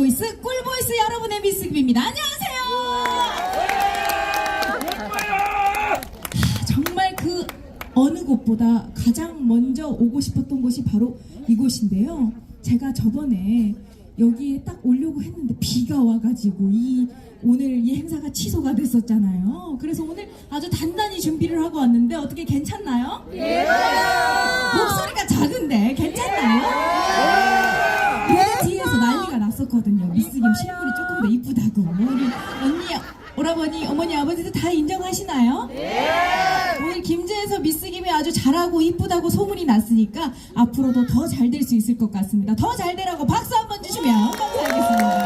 보이스 꿀 보이스 여러분의 미스김입니다. 안녕하세요. 정말 그 어느 곳보다 가장 먼저 오고 싶었던 곳이 바로 이곳인데요. 제가 저번에 여기에 딱 오려고 했는데 비가 와가지고 이 오늘 이 행사가 취소가 됐었잖아요. 그래서 오늘 아주 단단히 준비를 하고 왔는데 어떻게 괜찮나요? 목 오라버니, 어머니, 아버지도 다 인정하시나요? 오늘 김제에서 미스김이 아주 잘하고 이쁘다고 소문이 났으니까 앞으로도 더 잘 될 수 있을 것 같습니다. 더 잘 되라고 박수 한번 주시면 감사하겠습니다.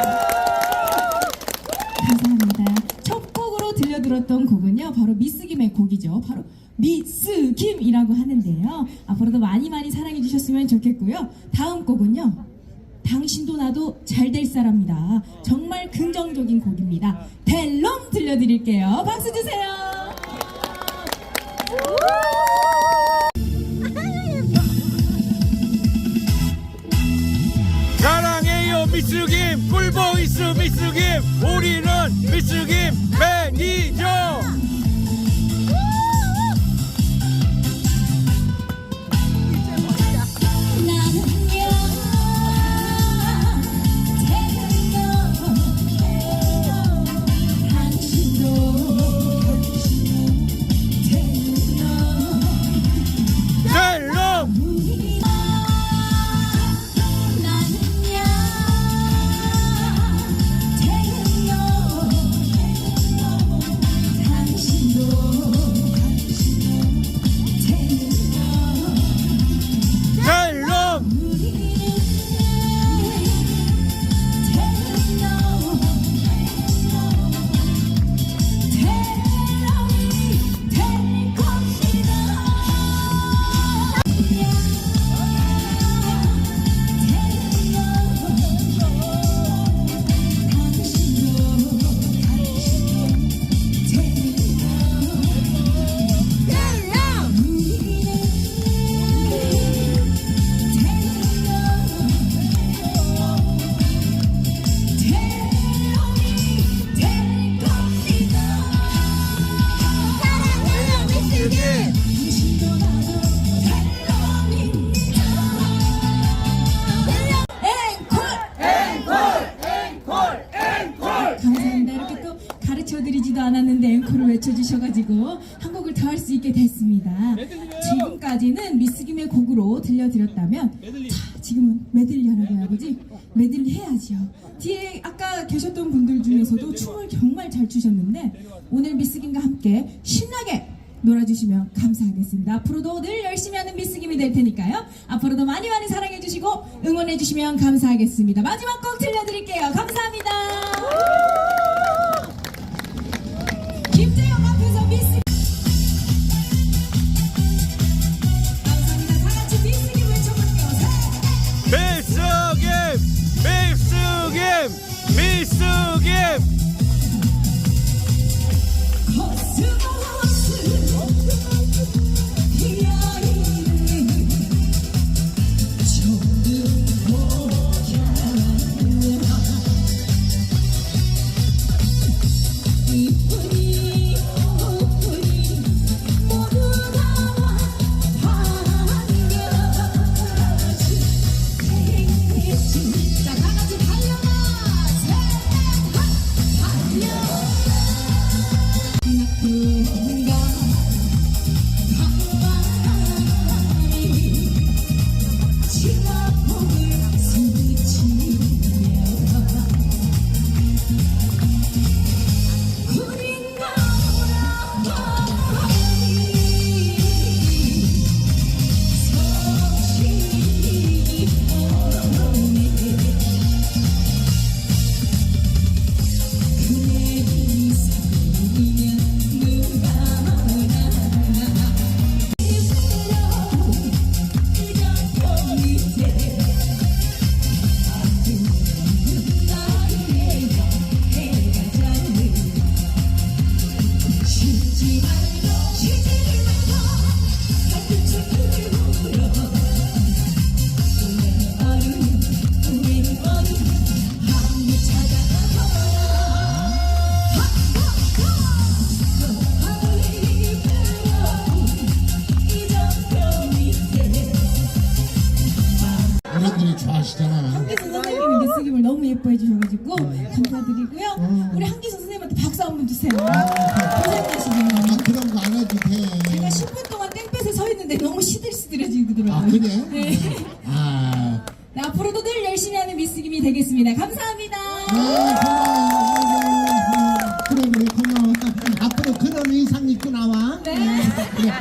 감사합니다. 첫 곡으로 들려들었던 곡은요, 바로 미스김의 곡이죠. 바로 미스김이라고 하는데요. 앞으로도 많이 많이 사랑해 주셨으면 좋겠고요. 다음 곡은요. 당신도 나도 잘 될 사람이다. 정말 긍정적인 곡입니다. 델롬 들려드릴게요. 박수 주세요. 드리지도 않았는데 앵콜을 외쳐주셔가지고 한 곡을 더 할 수 있게 됐습니다. 지금까지는 미스김의 곡으로 들려드렸다면 자, 지금은 메들리 하라고요, 아버지? 메들리 해야죠. 뒤에 아까 계셨던 분들 중에서도 춤을 정말 잘 추셨는데 오늘 미스김과 함께 신나게 놀아주시면 감사하겠습니다. 앞으로도 늘 열심히 하는 미스김이 될 테니까요. 앞으로도 많이 많이 사랑해주시고 응원해주시면 감사하겠습니다. 마지막 곡 들려드릴게요. 감사합니다. 거 감사드리고요. 우리 한기수 선생님한테 박수 한 번 주세요. 고생하시네요. 아, 그런 거 안 해도 돼. 제가 10분 동안 땡볕에 서 있는데 너무 시들시들해지더라고요. 아, 그래? 네. 아, 네, 앞으로도 늘 열심히 하는 미스김이 되겠습니다. 감사합니다. 아, 고마워. 아이고, 아이고. 그래, 그래, 고마워. 앞으로 그런 의상 입고 나와. 네. 그래.